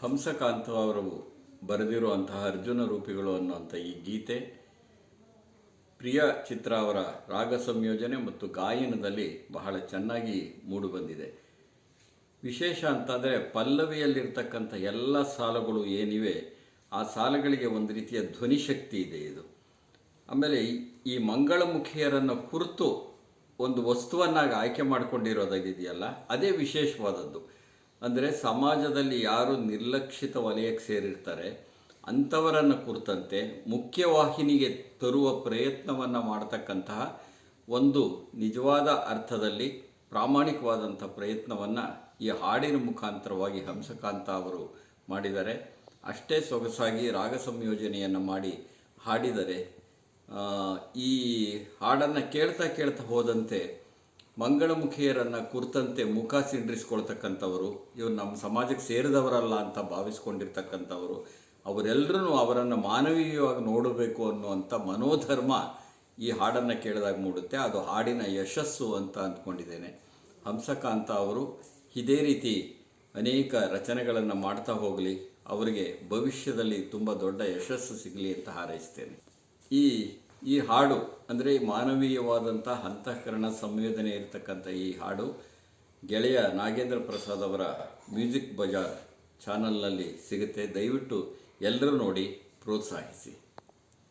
ಹಂಸಕಾಂತ ಅವರು ಬರೆದಿರುವಂತಹ ಅರ್ಜುನ ರೂಪಿಗಳು ಅನ್ನುವಂಥ ಈ ಗೀತೆ, ಪ್ರಿಯ ಚಿತ್ರ ಅವರ ರಾಗ ಸಂಯೋಜನೆ ಮತ್ತು ಗಾಯನದಲ್ಲಿ ಬಹಳ ಚೆನ್ನಾಗಿ ಮೂಡಿಬಂದಿದೆ. ವಿಶೇಷ ಅಂತಂದರೆ ಪಲ್ಲವಿಯಲ್ಲಿರ್ತಕ್ಕಂಥ ಎಲ್ಲ ಸಾಲುಗಳು ಏನಿವೆ, ಆ ಸಾಲುಗಳಿಗೆ ಒಂದು ರೀತಿಯ ಧ್ವನಿ ಶಕ್ತಿ ಇದೆ ಇದು. ಆಮೇಲೆ ಈ- ಈ ಮಂಗಳಮುಖಿಯರನ್ನು ಕುರಿತು ಒಂದು ವಸ್ತುವನ್ನಾಗಿ ಆಯ್ಕೆ ಮಾಡಿಕೊಂಡಿರೋದಾಗಿದೆಯಲ್ಲ, ಅದೇ ವಿಶೇಷವಾದದ್ದು. ಅಂದರೆ ಸಮಾಜದಲ್ಲಿ ಯಾರು ನಿರ್ಲಕ್ಷಿತ ವಲಯಕ್ಕೆ ಸೇರಿರ್ತಾರೆ, ಅಂಥವರನ್ನು ಕುರಿತಂತೆ ಮುಖ್ಯವಾಹಿನಿಗೆ ತರುವ ಪ್ರಯತ್ನವನ್ನು ಮಾಡತಕ್ಕಂತಹ ಒಂದು ನಿಜವಾದ ಅರ್ಥದಲ್ಲಿ ಪ್ರಾಮಾಣಿಕವಾದಂಥ ಪ್ರಯತ್ನವನ್ನು ಈ ಹಾಡಿನ ಮುಖಾಂತರವಾಗಿ ಹಂಸಕಾಂತ ಅವರು ಮಾಡಿದ್ದಾರೆ. ಅಷ್ಟೇ ಸೊಗಸಾಗಿ ರಾಗ ಸಂಯೋಜನೆಯನ್ನು ಮಾಡಿ ಹಾಡಿದರೆ ಈ ಹಾಡನ್ನು ಕೇಳ್ತಾ ಕೇಳ್ತಾ ಹೋದಂತೆ ಮಂಗಳಮುಖಿಯರನ್ನು ಕುರಿತಂತೆ ಮುಖ ಸಿಂಡ್ರಿಸ್ಕೊಳ್ತಕ್ಕಂಥವರು, ಇವರು ನಮ್ಮ ಸಮಾಜಕ್ಕೆ ಸೇರಿದವರಲ್ಲ ಅಂತ ಭಾವಿಸ್ಕೊಂಡಿರ್ತಕ್ಕಂಥವರು ಅವರೆಲ್ಲರೂ ಅವರನ್ನು ಮಾನವೀಯವಾಗಿ ನೋಡಬೇಕು ಅನ್ನುವಂಥ ಮನೋಧರ್ಮ ಈ ಹಾಡನ್ನು ಕೇಳಿದಾಗ ಮೂಡುತ್ತೆ. ಅದು ಹಾಡಿನ ಯಶಸ್ಸು ಅಂತ ಅಂದ್ಕೊಂಡಿದ್ದೇನೆ. ಹಂಸಕಾಂತ ಅವರು ಇದೇ ರೀತಿ ಅನೇಕ ರಚನೆಗಳನ್ನು ಮಾಡ್ತಾ ಹೋಗಲಿ, ಅವರಿಗೆ ಭವಿಷ್ಯದಲ್ಲಿ ತುಂಬ ದೊಡ್ಡ ಯಶಸ್ಸು ಸಿಗಲಿ ಅಂತ ಹಾರೈಸ್ತೇನೆ. ಈ ಈ ಹಾಡು ಅಂದರೆ ಮಾನವೀಯವಾದಂಥ ಅಂತಃಕರಣ ಸಂವೇದನೆ ಇರತಕ್ಕಂಥ ಈ ಹಾಡು ಗೆಳೆಯ ನಾಗೇಂದ್ರ ಪ್ರಸಾದ್ ಅವರ ಮ್ಯೂಸಿಕ್ ಬಜಾರ್ ಚಾನಲ್ನಲ್ಲಿ ಸಿಗುತ್ತೆ. ದಯವಿಟ್ಟು ಎಲ್ಲರೂ ನೋಡಿ ಪ್ರೋತ್ಸಾಹಿಸಿ.